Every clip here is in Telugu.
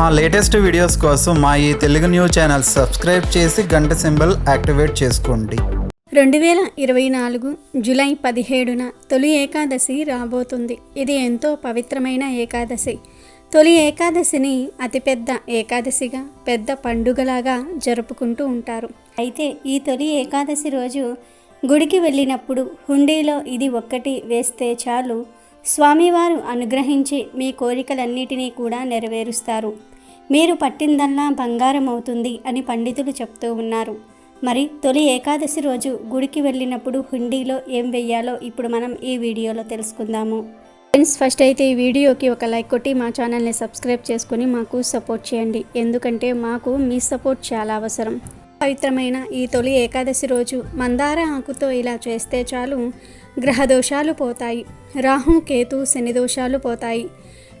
మా లేటెస్ట్ వీడియోస్ కోసం మా ఈ తెలుగు న్యూస్ ఛానల్ సబ్స్క్రైబ్ చేసి గంట సింబల్ యాక్టివేట్ చేసుకోండి. రెండు వేల ఇరవై నాలుగు జూలై పదిహేడున తొలి ఏకాదశి రాబోతుంది. ఇది ఎంతో పవిత్రమైన ఏకాదశి. తొలి ఏకాదశిని అతిపెద్ద ఏకాదశిగా పెద్ద పండుగలాగా జరుపుకుంటూ ఉంటారు. అయితే ఈ తొలి ఏకాదశి రోజు గుడికి వెళ్ళినప్పుడు హుండీలో ఇది ఒక్కటి వేస్తే చాలు. స్వామివారు అనుగ్రహించి మీ కోరికలన్నిటినీ కూడా నెరవేరుస్తారు. మీరు పట్టిందల్లా బంగారం అవుతుంది అని పండితులు చెప్తూ ఉన్నారు. మరి తొలి ఏకాదశి రోజు గుడికి వెళ్ళినప్పుడు హుండీలో ఏం వెయ్యాలో ఇప్పుడు మనం ఈ వీడియోలో తెలుసుకుందాము. ఫ్రెండ్స్ ఫస్ట్ అయితే ఈ వీడియోకి ఒక లైక్ కొట్టి మా ఛానల్ని సబ్స్క్రైబ్ చేసుకుని మాకు సపోర్ట్ చేయండి. ఎందుకంటే మాకు మీ సపోర్ట్ చాలా అవసరం. పవిత్రమైన ఈ తొలి ఏకాదశి రోజు మందార ఆకుతో ఇలా చేస్తే చాలు గ్రహ దోషాలు పోతాయి. రాహు కేతు శని దోషాలు పోతాయి.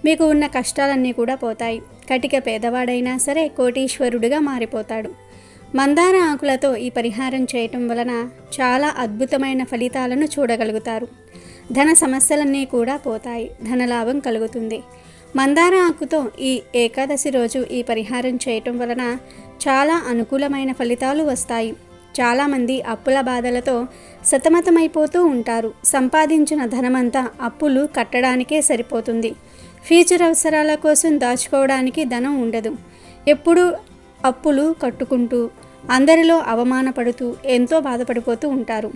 మీకు ఉన్న కష్టాలన్నీ కూడా పోతాయి. కటిక పేదవాడైనా సరే కోటీశ్వరుడిగా మారిపోతాడు. మందార ఆకులతో ఈ పరిహారం చేయటం వలన చాలా అద్భుతమైన ఫలితాలను చూడగలుగుతారు. ధన సమస్యలన్నీ కూడా పోతాయి. ధనలాభం కలుగుతుంది. మందార ఆకుతో ఈ ఏకాదశి రోజు ఈ పరిహారం చేయటం వలన చాలా అనుకూలమైన ఫలితాలు వస్తాయి. చాలామంది అప్పుల బాధలతో సతమతమైపోతూ ఉంటారు. సంపాదించిన ధనమంతా అప్పులు కట్టడానికే సరిపోతుంది. ఫ్యూచర్ అవసరాల కోసం దాచుకోవడానికి ధనం ఉండదు. ఎప్పుడూ అప్పులు కట్టుకుంటూ అందరిలో అవమానపడుతూ ఎంతో బాధపడిపోతూ ఉంటారు.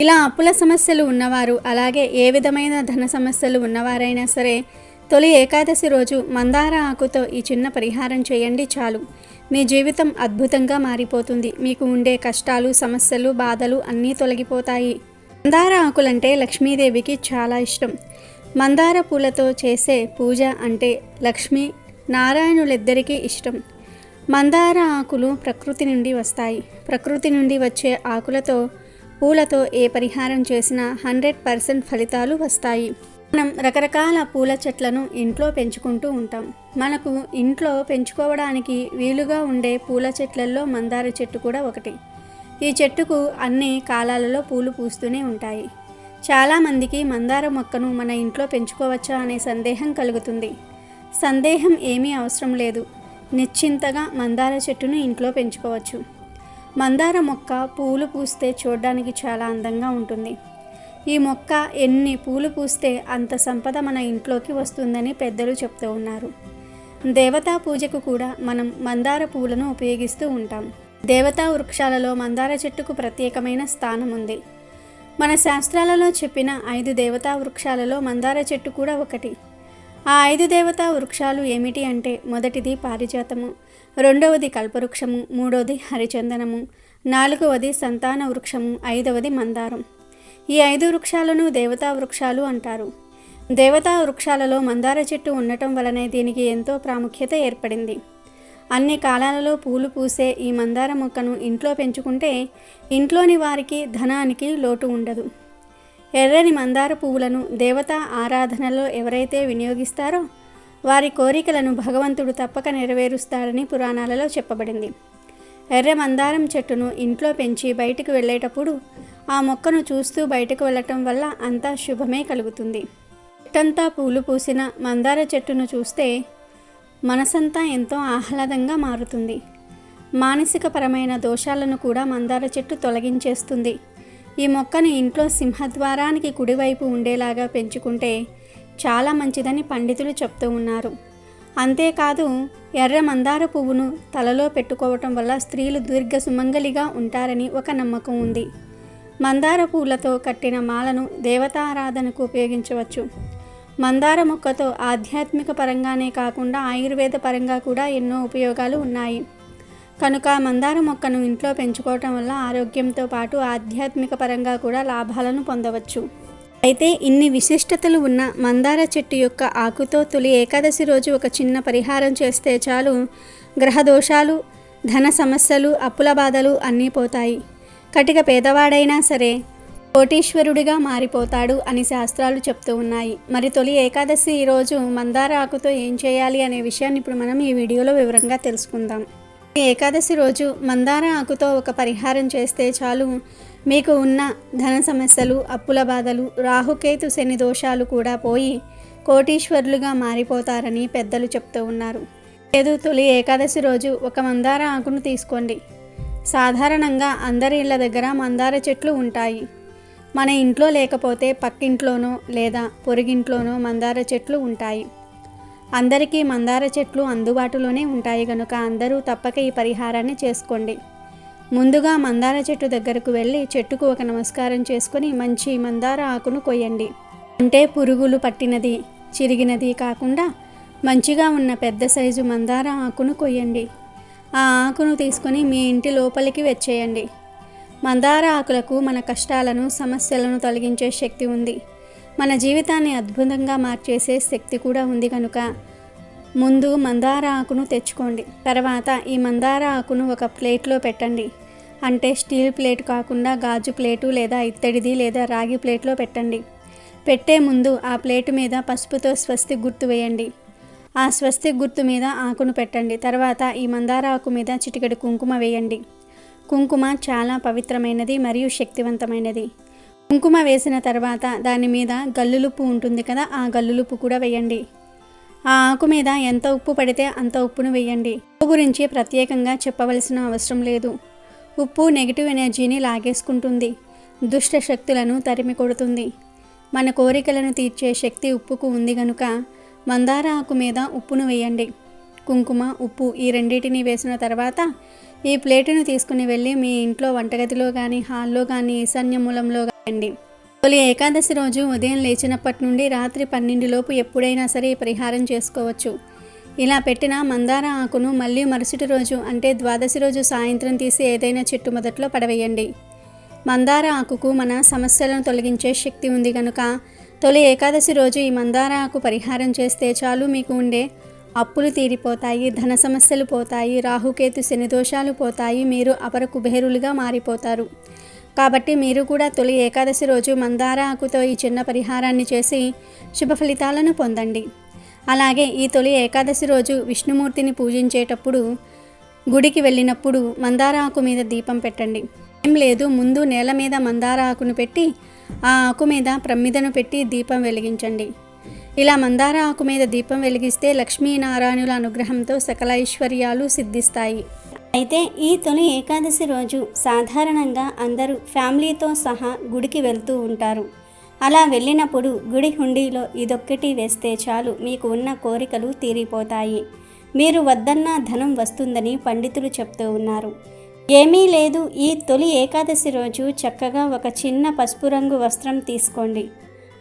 ఇలా అప్పుల సమస్యలు ఉన్నవారు అలాగే ఏ విధమైన ధన సమస్యలు ఉన్నవారైనా సరే తొలి ఏకాదశి రోజు మందార ఆకుతో ఈ చిన్న పరిహారం చేయండి చాలు. మీ జీవితం అద్భుతంగా మారిపోతుంది. మీకు ఉండే కష్టాలు సమస్యలు బాధలు అన్నీ తొలగిపోతాయి. మందార ఆకులంటే లక్ష్మీదేవికి చాలా ఇష్టం. మందార పూలతో చేసే పూజ అంటే లక్ష్మి నారాయణులిద్దరికీ ఇష్టం. మందార ఆకులు ప్రకృతి నుండి వస్తాయి. ప్రకృతి నుండి వచ్చే ఆకులతో పూలతో ఏ పరిహారం చేసినా హండ్రెడ్ పర్సెంట్ ఫలితాలు వస్తాయి. మనం రకరకాల పూల చెట్లను ఇంట్లో పెంచుకుంటూ ఉంటాం. మనకు ఇంట్లో పెంచుకోవడానికి వీలుగా ఉండే పూల చెట్లలో మందార చెట్టు కూడా ఒకటి. ఈ చెట్టుకు అన్ని కాలాలలో పూలు పూస్తూనే ఉంటాయి. చాలామందికి మందార మొక్కను మన ఇంట్లో పెంచుకోవచ్చా అనే సందేహం కలుగుతుంది. సందేహం ఏమీ అవసరం లేదు. నిశ్చింతగా మందార చెట్టును ఇంట్లో పెంచుకోవచ్చు. మందార మొక్క పూలు పూస్తే చూడడానికి చాలా అందంగా ఉంటుంది. ఈ మొక్క ఎన్ని పూలు పూస్తే అంత సంపద మన ఇంట్లోకి వస్తుందని పెద్దలు చెప్తూ ఉన్నారు. దేవతా పూజకు కూడా మనం మందార పూలను ఉపయోగిస్తూ ఉంటాం. దేవతా వృక్షాలలో మందార చెట్టుకు ప్రత్యేకమైన స్థానం ఉంది. మన శాస్త్రాలలో చెప్పిన ఐదు దేవతా వృక్షాలలో మందార చెట్టు కూడా ఒకటి. ఆ ఐదు దేవతా వృక్షాలు ఏమిటి అంటే మొదటిది పారిజాతము రెండవది కల్పవృక్షము మూడవది హరిచందనము నాలుగవది సంతాన వృక్షము ఐదవది మందారం. ఈ ఐదు వృక్షాలను దేవతా వృక్షాలు అంటారు. దేవతా వృక్షాలలో మందార చెట్టు ఉండటం వలనే దీనికి ఎంతో ప్రాముఖ్యత ఏర్పడింది. అన్ని కాలాలలో పూలు పూసే ఈ మందార మొక్కను ఇంట్లో పెంచుకుంటే ఇంట్లోని వారికి ధనానికి లోటు ఉండదు. ఎర్రని మందార పువ్వులను దేవతా ఆరాధనలో ఎవరైతే వినియోగిస్తారో వారి కోరికలను భగవంతుడు తప్పక నెరవేరుస్తాడని పురాణాలలో చెప్పబడింది. ఎర్ర మందారం చెట్టును ఇంట్లో పెంచి బయటకు వెళ్ళేటప్పుడు ఆ మొక్కను చూస్తూ బయటకు వెళ్ళటం వల్ల అంతా శుభమే కలుగుతుంది. చెట్టంతా పూలు పూసిన మందార చెట్టును చూస్తే మనసంతా ఎంతో ఆహ్లాదంగా మారుతుంది. మానసిక పరమైన దోషాలను కూడా మందార చెట్టు తొలగించేస్తుంది. ఈ మొక్కను ఇంట్లో సింహద్వారానికి కుడివైపు ఉండేలాగా పెంచుకుంటే చాలా మంచిదని పండితులు చెప్తూ ఉన్నారు. అంతేకాదు ఎర్ర మందార పువ్వును తలలో పెట్టుకోవటం వల్ల స్త్రీలు దీర్ఘ సుమంగలిగా ఉంటారని ఒక నమ్మకం ఉంది. మందార పువ్వులతో కట్టిన మాలను దేవతారాధనకు ఉపయోగించవచ్చు. మందార మొక్కతో ఆధ్యాత్మిక పరంగానే కాకుండా ఆయుర్వేద పరంగా కూడా ఎన్నో ఉపయోగాలు ఉన్నాయి. కనుక మందార మొక్కను ఇంట్లో పెంచుకోవటం వల్ల ఆరోగ్యంతో పాటు ఆధ్యాత్మిక పరంగా కూడా లాభాలను పొందవచ్చు. అయితే ఇన్ని విశిష్టతలు ఉన్న మందార చెట్టు యొక్క ఆకుతో తొలి ఏకాదశి రోజు ఒక చిన్న పరిహారం చేస్తే చాలు. గ్రహ దోషాలు ధన సమస్యలు అప్పుల బాధలు అన్నీ పోతాయి. కటిక పేదవాడైనా సరే కోటీశ్వరుడిగా మారిపోతాడు అని శాస్త్రాలు చెప్తూ ఉన్నాయి. మరి తొలి ఏకాదశి ఈరోజు మందార ఆకుతో ఏం చేయాలి అనే విషయాన్ని ఇప్పుడు మనం ఈ వీడియోలో వివరంగా తెలుసుకుందాం. ఏకాదశి రోజు మందార ఆకుతో ఒక పరిహారం చేస్తే చాలు. మీకు ఉన్న ధన సమస్యలు అప్పుల బాధలు రాహుకేతు శని దోషాలు కూడా పోయి కోటీశ్వరులుగా మారిపోతారని పెద్దలు చెప్తూ ఉన్నారు. లేదు తొలి ఏకాదశి రోజు ఒక మందార ఆకును తీసుకోండి. సాధారణంగా అందరి ఇళ్ళ దగ్గర మందార చెట్లు ఉంటాయి. మన ఇంట్లో లేకపోతే పక్కింట్లోనో లేదా పొరుగింట్లోనో మందార చెట్లు ఉంటాయి. అందరికీ మందార చెట్లు అందుబాటులోనే ఉంటాయి కనుక అందరూ తప్పక ఈ పరిహారాన్ని చేసుకోండి. ముందుగా మందార చెట్టు దగ్గరకు వెళ్ళి చెట్టుకు ఒక నమస్కారం చేసుకొని మంచి మందార ఆకును కొయ్యండి. అంటే పురుగులు పట్టినది చిరిగినది కాకుండా మంచిగా ఉన్న పెద్ద సైజు మందార ఆకును కొయ్యండి. ఆ ఆకును తీసుకొని మీ ఇంటి లోపలికి వచ్చేయండి. మందార ఆకులకు మన కష్టాలను సమస్యలను తొలగించే శక్తి ఉంది. మన జీవితాన్ని అద్భుతంగా మార్చేసే శక్తి కూడా ఉంది కనుక ముందు మందార ఆకును తెచ్చుకోండి. తర్వాత ఈ మందార ఆకును ఒక ప్లేట్లో పెట్టండి. అంటే స్టీల్ ప్లేట్ కాకుండా గాజు ప్లేటు లేదా ఇత్తడిది లేదా రాగి ప్లేట్లో పెట్టండి. పెట్టే ముందు ఆ ప్లేటు మీద పసుపుతో స్వస్తి గుర్తు వేయండి. ఆ స్వస్తి గుర్తు మీద ఆకును పెట్టండి. తర్వాత ఈ మందార ఆకు మీద చిటికెడు కుంకుమ వేయండి. కుంకుమ చాలా పవిత్రమైనది మరియు శక్తివంతమైనది. కుంకుమ వేసిన తర్వాత దాని మీద గల్లులుప్పు ఉంటుంది కదా ఆ గల్లులుప్పు కూడా వేయండి. ఆ ఆకు మీద ఎంత ఉప్పు పడితే అంత ఉప్పును వేయండి. ఉప్పు గురించి ప్రత్యేకంగా చెప్పవలసిన అవసరం లేదు. ఉప్పు నెగిటివ్ ఎనర్జీని లాగేసుకుంటుంది. దుష్ట శక్తులను తరిమి కొడుతుంది. మన కోరికలను తీర్చే శక్తి ఉప్పుకు ఉంది గనుక మందార ఆకు మీద ఉప్పును వేయండి. కుంకుమ ఉప్పు ఈ రెండింటిని వేసిన తర్వాత ఈ ప్లేటును తీసుకుని వెళ్ళి మీ ఇంట్లో వంటగదిలో కానీ హాల్లో కానీ ఈశాన్య మూలంలో కానీ తొలి ఏకాదశి రోజు ఉదయం లేచినప్పటి నుండి రాత్రి పన్నెండులోపు ఎప్పుడైనా సరే పరిహారం చేసుకోవచ్చు. ఇలా పెట్టిన మందార ఆకును మళ్ళీ మరుసటి రోజు అంటే ద్వాదశి రోజు సాయంత్రం తీసి ఏదైనా చెట్టు మొదట్లో పడవేయండి. మందార ఆకుకు మన సమస్యలను తొలగించే శక్తి ఉంది కనుక తొలి ఏకాదశి రోజు ఈ మందార ఆకు పరిహారం చేస్తే చాలు మీకు ఉండే అప్పులు తీరిపోతాయి ధన సమస్యలు పోతాయి రాహుకేతు శని దోషాలు పోతాయి మీరు అపర కుబేరులుగా మారిపోతారు. కాబట్టి మీరు కూడా తొలి ఏకాదశి రోజు మందార ఆకుతో ఈ చిన్న పరిహారాన్ని చేసి శుభ ఫలితాలను పొందండి. అలాగే ఈ తొలి ఏకాదశి రోజు విష్ణుమూర్తిని పూజించేటప్పుడు గుడికి వెళ్ళినప్పుడు మందార ఆకు మీద దీపం పెట్టండి. ఏం లేదు ముందు నేల మీద మందార ఆకును పెట్టి ఆ ఆకు మీద ప్రమిదను పెట్టి దీపం వెలిగించండి. ఇలా మందార ఆకు మీద దీపం వెలిగిస్తే లక్ష్మీనారాయణుల అనుగ్రహంతో సకల ఐశ్వర్యాలు సిద్ధిస్తాయి. అయితే ఈ తొలి ఏకాదశి రోజు సాధారణంగా అందరూ ఫ్యామిలీతో సహా గుడికి వెళ్తూ ఉంటారు. అలా వెళ్ళినప్పుడు గుడి హుండీలో ఇదొక్కటి వేస్తే చాలు మీకు ఉన్న కోరికలు తీరిపోతాయి. మీరు వద్దన్న ధనం వస్తుందని పండితులు చెప్తూ ఉన్నారు. ఏమీ లేదు ఈ తొలి ఏకాదశి రోజు చక్కగా ఒక చిన్న పసుపు రంగు వస్త్రం తీసుకోండి.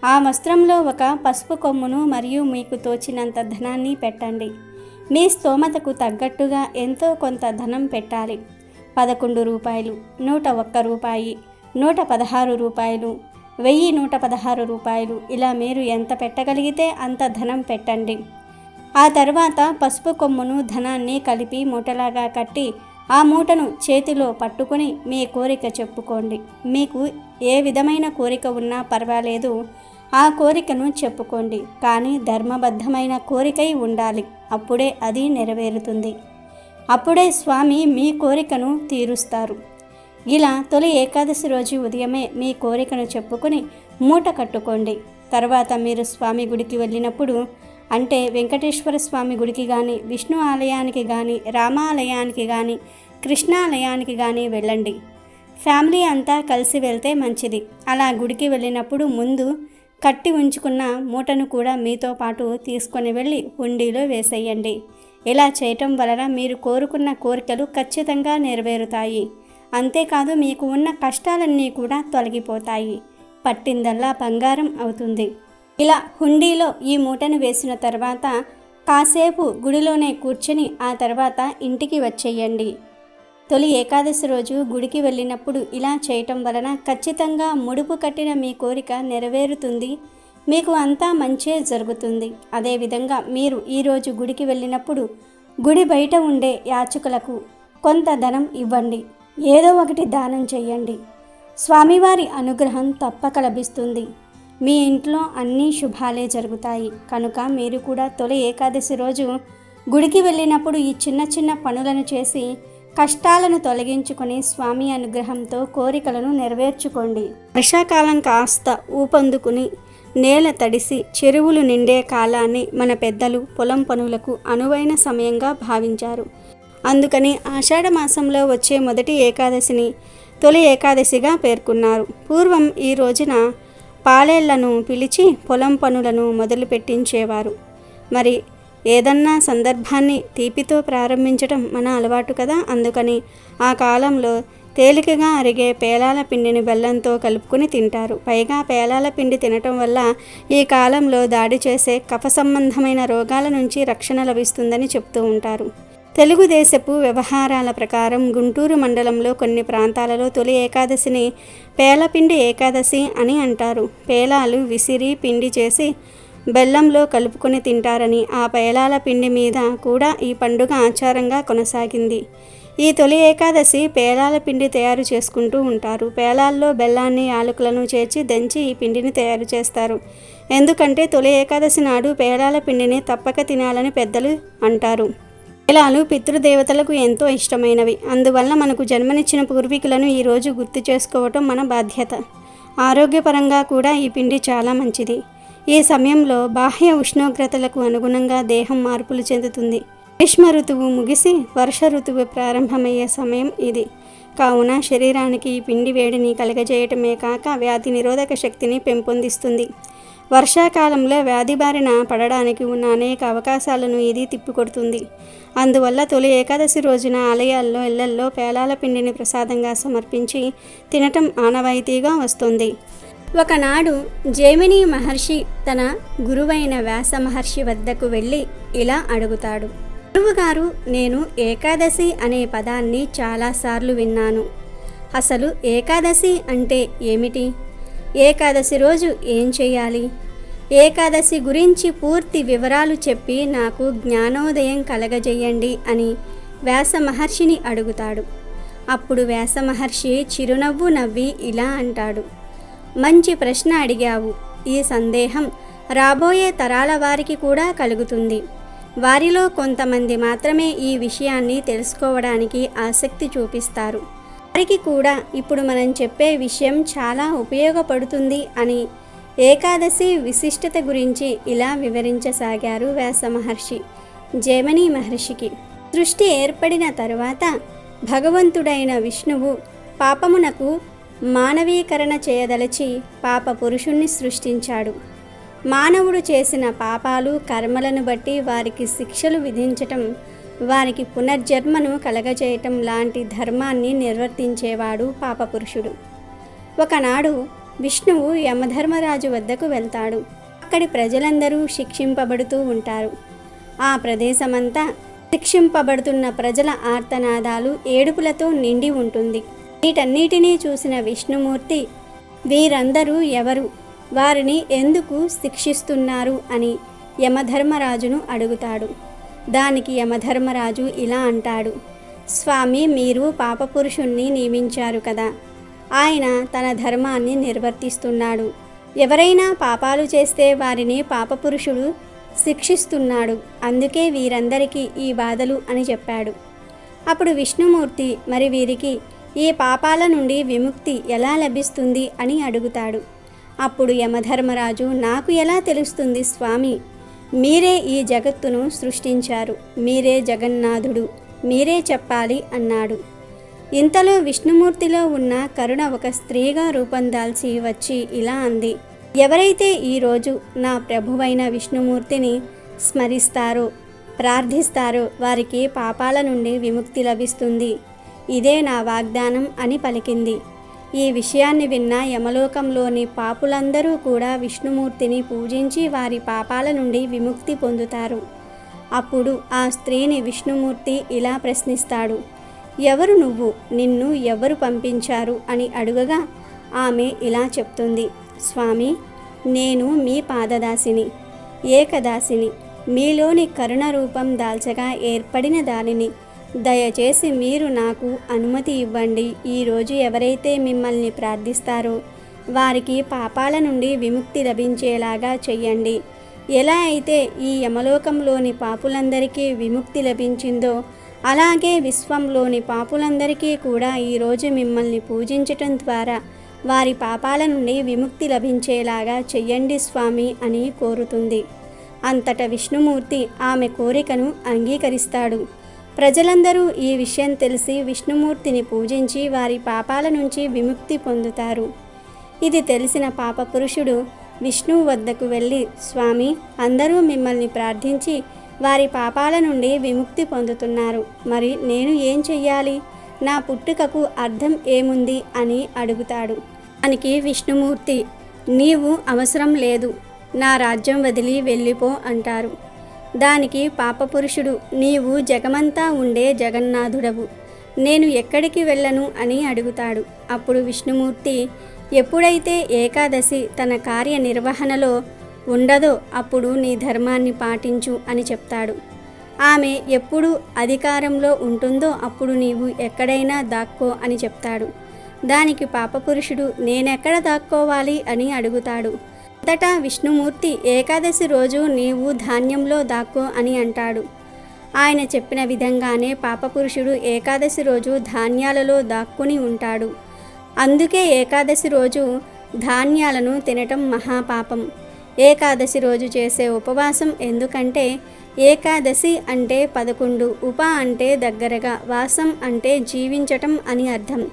ఆ వస్త్రంలో ఒక పసుపు కొమ్మును మరియు మీకు తోచినంత ధనాన్ని పెట్టండి. మీ స్తోమతకు తగ్గట్టుగా ఎంతో కొంత ధనం పెట్టాలి. పదకొండు రూపాయలు నూట ఒక్క రూపాయి నూట పదహారు రూపాయలు వెయ్యి నూట పదహారు రూపాయలు ఇలా మీరు ఎంత పెట్టగలిగితే అంత ధనం పెట్టండి. ఆ తర్వాత పసుపు కొమ్మును ధనాన్ని కలిపి మూటలాగా కట్టి ఆ మూటను చేతిలో పట్టుకొని మీ కోరిక చెప్పుకోండి. మీకు ఏ విధమైన కోరిక ఉన్నా పర్వాలేదు. ఆ కోరికను చెప్పుకోండి. కానీ ధర్మబద్ధమైన కోరికై ఉండాలి. అప్పుడే అది నెరవేరుతుంది. అప్పుడే స్వామి మీ కోరికను తీరుస్తారు. ఇలా తొలి ఏకాదశి రోజు ఉదయమే మీ కోరికను చెప్పుకొని మూట కట్టుకోండి. తర్వాత మీరు స్వామి గుడికి వెళ్ళినప్పుడు అంటే వెంకటేశ్వర స్వామి గుడికి కానీ విష్ణు ఆలయానికి కానీ రామాలయానికి కానీ కృష్ణాలయానికి కానీ వెళ్ళండి. ఫ్యామిలీ అంతా కలిసి వెళ్తే మంచిది. అలా గుడికి వెళ్ళినప్పుడు ముందు కట్టి ఉంచుకున్న మూటను కూడా మీతో పాటు తీసుకొని వెళ్ళి హుండీలో వేసేయండి. ఇలా చేయటం వలన మీరు కోరుకున్న కోరికలు ఖచ్చితంగా నెరవేరుతాయి. అంతేకాదు మీకు ఉన్న కష్టాలన్నీ కూడా తొలగిపోతాయి. పట్టిందల్లా బంగారం అవుతుంది. ఇలా హుండీలో ఈ మూటను వేసిన తర్వాత కాసేపు గుడిలోనే కూర్చొని ఆ తర్వాత ఇంటికి వచ్చేయండి. తొలి ఏకాదశి రోజు గుడికి వెళ్ళినప్పుడు ఇలా చేయటం వలన ఖచ్చితంగా ముడుపు కట్టిన మీ కోరిక నెరవేరుతుంది. మీకు అంతా మంచే జరుగుతుంది. అదేవిధంగా మీరు ఈరోజు గుడికి వెళ్ళినప్పుడు గుడి బయట ఉండే యాచకులకు కొంత ధనం ఇవ్వండి. ఏదో ఒకటి దానం చేయండి. స్వామివారి అనుగ్రహం తప్పక లభిస్తుంది. మీ ఇంట్లో అన్ని శుభాలే జరుగుతాయి. కనుక మీరు కూడా తొలి ఏకాదశి రోజు గుడికి వెళ్ళినప్పుడు ఈ చిన్న చిన్న పనులను చేసి కష్టాలను తొలగించుకొని స్వామి అనుగ్రహంతో కోరికలను నెరవేర్చుకోండి. వర్షాకాలం కాస్త ఊపందుకుని నేల తడిసి చెరువులు నిండే కాలాన్ని మన పెద్దలు పొలం పనులకు అనువైన సమయంగా భావించారు. అందుకని ఆషాఢ మాసంలో వచ్చే మొదటి ఏకాదశిని తొలి ఏకాదశిగా పేర్కొన్నారు. పూర్వం ఈ రోజున పాలేళ్ళను పిలిచి పొలం పనులను మొదలు పెట్టించేవారు మరి ఏదన్నా సందర్భాన్ని తీపితో ప్రారంభించడం మన అలవాటు కదా? అందుకని ఆ కాలంలో తేలికగా అరిగే పేలాల పిండిని బెల్లంతో కలుపుకుని తింటారు. పైగా పేలాల పిండి తినటం వల్ల ఈ కాలంలో దాడి చేసే కఫ సంబంధమైన రోగాల నుంచి రక్షణ లభిస్తుందని చెప్తూ ఉంటారు. తెలుగుదేశపు వ్యవహారాల ప్రకారం గుంటూరు మండలంలో కొన్ని ప్రాంతాలలో తొలి ఏకాదశిని పేలపిండి ఏకాదశి అని అంటారు. పేలాలు విసిరి పిండి చేసి బెల్లంలో కలుపుకొని తింటారని ఆ పేలాల పిండి మీద కూడా ఈ పండుగ ఆచారంగా కొనసాగింది. ఈ తొలి ఏకాదశి పేలాల పిండి తయారు చేసుకుంటూ ఉంటారు. పేలాల్లో బెల్లాన్ని యాలకులను చేర్చి దంచి ఈ పిండిని తయారు చేస్తారు. ఎందుకంటే తొలి ఏకాదశి నాడు పేలాల పిండిని తప్పక తినాలని పెద్దలు అంటారు. పేలాలు పితృదేవతలకు ఎంతో ఇష్టమైనవి. అందువల్ల మనకు జన్మనిచ్చిన పూర్వీకులను ఈరోజు గుర్తు చేసుకోవటం మన బాధ్యత. ఆరోగ్యపరంగా కూడా ఈ పిండి చాలా మంచిది. ఈ సమయంలో బాహ్య ఉష్ణోగ్రతలకు అనుగుణంగా దేహం మార్పులు చెందుతుంది. గ్రీష్మ ఋతువు ముగిసి వర్ష ఋతువు ప్రారంభమయ్యే సమయం ఇది. కావున శరీరానికి ఈ పిండి వేడిని కలగజేయటమే కాక వ్యాధి నిరోధక శక్తిని పెంపొందిస్తుంది. వర్షాకాలంలో వ్యాధి బారిన పడడానికి ఉన్న అనేక అవకాశాలను ఇది తిప్పికొడుతుంది. అందువల్ల తొలి ఏకాదశి రోజున ఆలయాల్లో ఇళ్ళల్లో పేలాల పిండిని ప్రసాదంగా సమర్పించి తినటం ఆనవాయితీగా వస్తుంది. ఒకనాడు జేమిని మహర్షి తన గురువైన వ్యాస మహర్షి వద్దకు వెళ్ళి ఇలా అడుగుతాడు. గురువుగారు నేను ఏకాదశి అనే పదాన్ని చాలాసార్లు విన్నాను. అసలు ఏకాదశి అంటే ఏమిటి? ఏకాదశి రోజు ఏం చేయాలి? ఏకాదశి గురించి పూర్తి వివరాలు చెప్పి నాకు జ్ఞానోదయం కలగజేయండి అని వ్యాస మహర్షిని అడుగుతాడు. అప్పుడు వ్యాస మహర్షి చిరునవ్వు నవ్వి ఇలా అంటాడు. మంచి ప్రశ్న అడిగావు. ఈ సందేహం రాబోయే తరాల వారికి కూడా కలుగుతుంది. వారిలో కొంతమంది మాత్రమే ఈ విషయాన్ని తెలుసుకోవడానికి ఆసక్తి చూపిస్తారు. వారికి కూడా ఇప్పుడు మనం చెప్పే విషయం చాలా ఉపయోగపడుతుంది అని ఏకాదశి విశిష్టత గురించి ఇలా వివరించసాగారు వ్యాస మహర్షి జేమనీ మహర్షికి. సృష్టి ఏర్పడిన తరువాత భగవంతుడైన విష్ణువు పాపమునకు మానవీకరణ చేయదలచి పాప పురుషుణ్ణి సృష్టించాడు. మానవుడు చేసిన పాపాలు కర్మలను బట్టి వారికి శిక్షలు విధించటం వారికి పునర్జన్మను కలగజేయటం లాంటి ధర్మాన్ని నిర్వర్తించేవాడు పాపపురుషుడు. ఒకనాడు విష్ణువు యమధర్మరాజు వద్దకు వెళ్తాడు. అక్కడి ప్రజలందరూ శిక్షింపబడుతూ ఉంటారు. ఆ ప్రదేశమంతా శిక్షింపబడుతున్న ప్రజల ఆర్తనాదాలు ఏడుపులతో నిండి ఉంటుంది. వీటన్నిటినీ చూసిన విష్ణుమూర్తి వీరందరూ ఎవరు? వారిని ఎందుకు శిక్షిస్తున్నారు? అని యమధర్మరాజును అడుగుతాడు. దానికి యమధర్మరాజు ఇలా అంటాడు. స్వామి మీరు పాపపురుషుణ్ణి నియమించారు కదా. ఆయన తన ధర్మాన్ని నిర్వర్తిస్తున్నాడు. ఎవరైనా పాపాలు చేస్తే వారిని పాపపురుషుడు శిక్షిస్తున్నాడు. అందుకే వీరందరికీ ఈ బాధలు అని చెప్పాడు. అప్పుడు విష్ణుమూర్తి మరి వీరికి ఈ పాపాల నుండి విముక్తి ఎలా లభిస్తుంది? అని అడుగుతాడు. అప్పుడు యమధర్మరాజు నాకు ఎలా తెలుస్తుంది స్వామి? మీరే ఈ జగత్తును సృష్టించారు. మీరే జగన్నాథుడు. మీరే చెప్పాలి అన్నాడు. ఇంతలో విష్ణుమూర్తిలో ఉన్న కరుణ ఒక స్త్రీగా రూపం దాల్చి వచ్చి ఇలా అంది. ఎవరైతే ఈరోజు నా ప్రభువైన విష్ణుమూర్తిని స్మరిస్తారో ప్రార్థిస్తారో వారికి పాపాల నుండి విముక్తి లభిస్తుంది. ఇదే నా వాగ్దానం అని పలికింది. ఈ విషయాన్ని విన్న యమలోకంలోని పాపులందరూ కూడా విష్ణుమూర్తిని పూజించి వారి పాపాల నుండి విముక్తి పొందుతారు. అప్పుడు ఆ స్త్రీని విష్ణుమూర్తి ఇలా ప్రశ్నిస్తాడు ఎవరు నువ్వు? నిన్ను ఎవరు పంపించారు? అని అడుగగా ఆమె ఇలా చెప్తుంది స్వామి నేను మీ పాదదాసిని ఏకదాసిని. మీలోని కరుణ రూపం దాల్చగా ఏర్పడిన దానిని దయచేసి మీరు నాకు అనుమతి ఇవ్వండి. ఈరోజు ఎవరైతే మిమ్మల్ని ప్రార్థిస్తారో వారికి పాపాల నుండి విముక్తి లభించేలాగా చెయ్యండి. ఎలా అయితే ఈ యమలోకంలోని పాపులందరికీ విముక్తి లభించిందో అలాగే విశ్వంలోని పాపులందరికీ కూడా ఈరోజు మిమ్మల్ని పూజించటం ద్వారా వారి పాపాల నుండి విముక్తి లభించేలాగా చెయ్యండి స్వామి అని కోరుతుంది. అంతట విష్ణుమూర్తి ఆమె కోరికను అంగీకరిస్తాడు. ప్రజలందరూ ఈ విషయం తెలిసి విష్ణుమూర్తిని పూజించి వారి పాపాల నుంచి విముక్తి పొందుతారు. ఇది తెలిసిన పాప పురుషుడు విష్ణువు వద్దకు వెళ్ళి స్వామి అందరూ మిమ్మల్ని ప్రార్థించి వారి పాపాల నుండి విముక్తి పొందుతున్నారు. మరి నేను ఏం చెయ్యాలి? నా పుట్టుకకు అర్థం ఏముంది? అని అడుగుతాడు. దానికి విష్ణుమూర్తి నీవు అవసరం లేదు. నా రాజ్యం వదిలి వెళ్ళిపో అంటారు. దానికి పాపపురుషుడు నీవు జగమంతా ఉండే జగన్నాథుడవు. నేను ఎక్కడికి వెళ్ళను అని అడుగుతాడు. అప్పుడు విష్ణుమూర్తి ఎప్పుడైతే ఏకాదశి తన కార్యనిర్వహణలో ఉండదో అప్పుడు నీ ధర్మాన్ని పాటించు అని చెప్తాడు. ఆమె ఎప్పుడు అధికారంలో ఉంటుందో అప్పుడు నీవు ఎక్కడైనా దాక్కో అని చెప్తాడు. దానికి పాపపురుషుడు నేనెక్కడ దాక్కోవాలి అని అడుగుతాడు. అంతటా విష్ణుమూర్తి ఏకాదశి రోజు నీవు ధాన్యంలో దాక్కో అని అంటాడు. ఆయన చెప్పిన విధంగానే పాపపురుషుడు ఏకాదశి రోజు ధాన్యాలలో దాక్కుని ఉంటాడు. అందుకే ఏకాదశి రోజు ధాన్యాలను తినటం మహాపాపం. ఏకాదశి రోజు చేసే ఉపవాసం ఎందుకంటే ఏకాదశి అంటే పదకొండు ఉప అంటే దగ్గరగా వాసం అంటే జీవించటం అని అర్థం.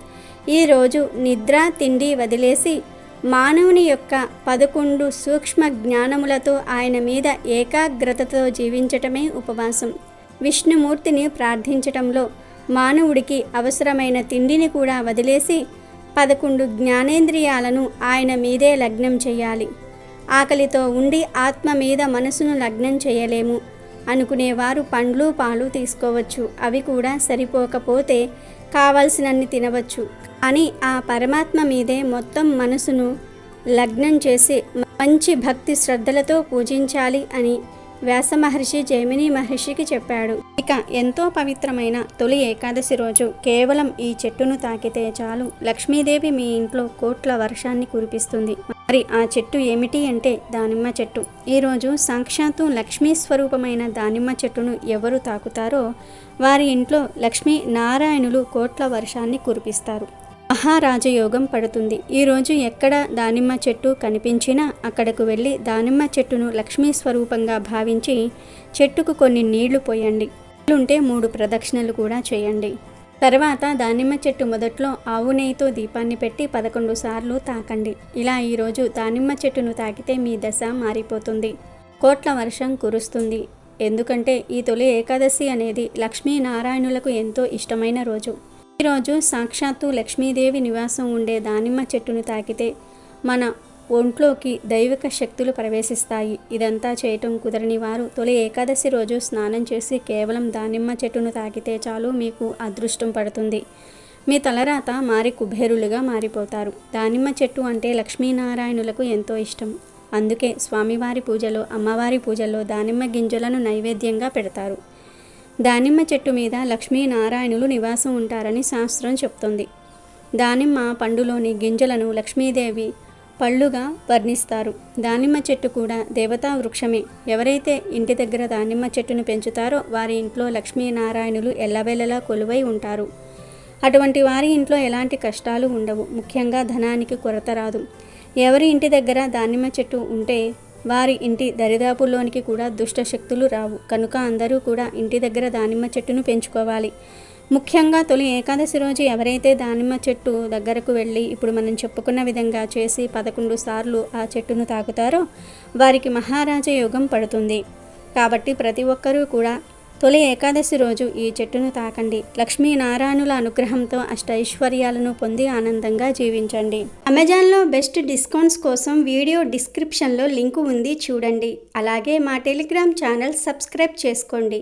ఈరోజు నిద్ర తిండి వదిలేసి మానవుని యొక్క పదకొండు సూక్ష్మ జ్ఞానములతో ఆయన మీద ఏకాగ్రతతో జీవించటమే ఉపవాసం. విష్ణుమూర్తిని ప్రార్థించటంలో మానవుడికి అవసరమైన తిండిని కూడా వదిలేసి పదకొండు జ్ఞానేంద్రియాలను ఆయన మీదే లగ్నం చేయాలి. ఆకలితో ఉండి ఆత్మ మీద మనసును లగ్నం చేయలేము. అనుకునేవారు పండ్లు పాలు తీసుకోవచ్చు. అవి కూడా సరిపోకపోతే కావలసినన్ని తినవచ్చు అని ఆ పరమాత్మ మీదే మొత్తం మనసును లగ్నం చేసి మంచి భక్తి శ్రద్ధలతో పూజించాలి అని వ్యాస మహర్షి జైమిని మహర్షికి చెప్పాడు. ఇక ఎంతో పవిత్రమైన తొలి ఏకాదశి రోజు కేవలం ఈ చెట్టును తాకితే చాలు. లక్ష్మీదేవి మీ ఇంట్లో కోట్ల వర్షాన్ని కురిపిస్తుంది. మరి ఆ చెట్టు ఏమిటి అంటే దానిమ్మ చెట్టు. ఈరోజు సాక్షాత్తు లక్ష్మీ స్వరూపమైన దానిమ్మ చెట్టును ఎవరు తాకుతారో వారి ఇంట్లో లక్ష్మీ నారాయణులు కోట్ల వర్షాన్ని కురిపిస్తారు. మహారాజయోగం పడుతుంది. ఈరోజు ఎక్కడ దానిమ్మ చెట్టు కనిపించినా అక్కడకు వెళ్ళి దానిమ్మ చెట్టును లక్ష్మీ స్వరూపంగా భావించి చెట్టుకు కొన్ని నీళ్ళు పోయండి. ఉంటే మూడు ప్రదక్షిణలు కూడా చేయండి. తర్వాత దానిమ్మ చెట్టు మొదట్లో ఆవు నెయ్యితో దీపాన్ని పెట్టి పదకొండు సార్లు తాకండి. ఇలా ఈరోజు దానిమ్మ చెట్టును తాకితే మీ దశ మారిపోతుంది. కోట్ల వర్షం కురుస్తుంది. ఎందుకంటే ఈ తొలి ఏకాదశి అనేది లక్ష్మీనారాయణులకు ఎంతో ఇష్టమైన రోజు. ఈరోజు సాక్షాత్తు లక్ష్మీదేవి నివాసం ఉండే దానిమ్మ చెట్టును తాకితే మన ఒంట్లోకి దైవిక శక్తులు ప్రవేశిస్తాయి. ఇదంతా చేయటం కుదరని వారు తొలి ఏకాదశి రోజు స్నానం చేసి కేవలం దానిమ్మ చెట్టును తాకితే చాలు మీకు అదృష్టం పడుతుంది. మీ తలరాత మారి కుబేరులుగా మారిపోతారు. దానిమ్మ చెట్టు అంటే లక్ష్మీనారాయణులకు ఎంతో ఇష్టం. అందుకే స్వామివారి పూజలో అమ్మవారి పూజల్లో దానిమ్మ గింజలను నైవేద్యంగా పెడతారు. దానిమ్మ చెట్టు మీద లక్ష్మీనారాయణులు నివాసం ఉంటారని శాస్త్రం చెప్తుంది. దానిమ్మ పండులోని గింజలను లక్ష్మీదేవి పళ్ళుగా వర్ణిస్తారు. దానిమ్మ చెట్టు కూడా దేవతా వృక్షమే. ఎవరైతే ఇంటి దగ్గర దానిమ్మ చెట్టును పెంచుతారో వారి ఇంట్లో లక్ష్మీనారాయణులు ఎల్లవేళలా కొలువై ఉంటారు. అటువంటి వారి ఇంట్లో ఎలాంటి కష్టాలు ఉండవు. ముఖ్యంగా ధనానికి కొరత రాదు. ఎవరి ఇంటి దగ్గర దానిమ్మ చెట్టు ఉంటే వారి ఇంటి దరిదాపుల్లోనికి కూడా దుష్ట శక్తులు రావు. కనుక అందరూ కూడా ఇంటి దగ్గర దానిమ్మ చెట్టును పెంచుకోవాలి. ముఖ్యంగా తొలి ఏకాదశి రోజు ఎవరైతే దానిమ్మ చెట్టు దగ్గరకు వెళ్ళి ఇప్పుడు మనం చెప్పుకున్న విధంగా చేసి పదకొండు సార్లు ఆ చెట్టును తాకుతారో వారికి మహారాజ యోగం పడుతుంది. కాబట్టి ప్రతి ఒక్కరూ కూడా తొలి ఏకాదశి రోజు ఈ చెట్టును తాకండి. లక్ష్మీనారాయణుల అనుగ్రహంతో అష్టైశ్వర్యాలను పొంది ఆనందంగా జీవించండి. అమెజాన్లో బెస్ట్ డిస్కౌంట్స్ కోసం వీడియో డిస్క్రిప్షన్లో లింకు ఉంది చూడండి. అలాగే మా టెలిగ్రామ్ ఛానల్ సబ్స్క్రైబ్ చేసుకోండి.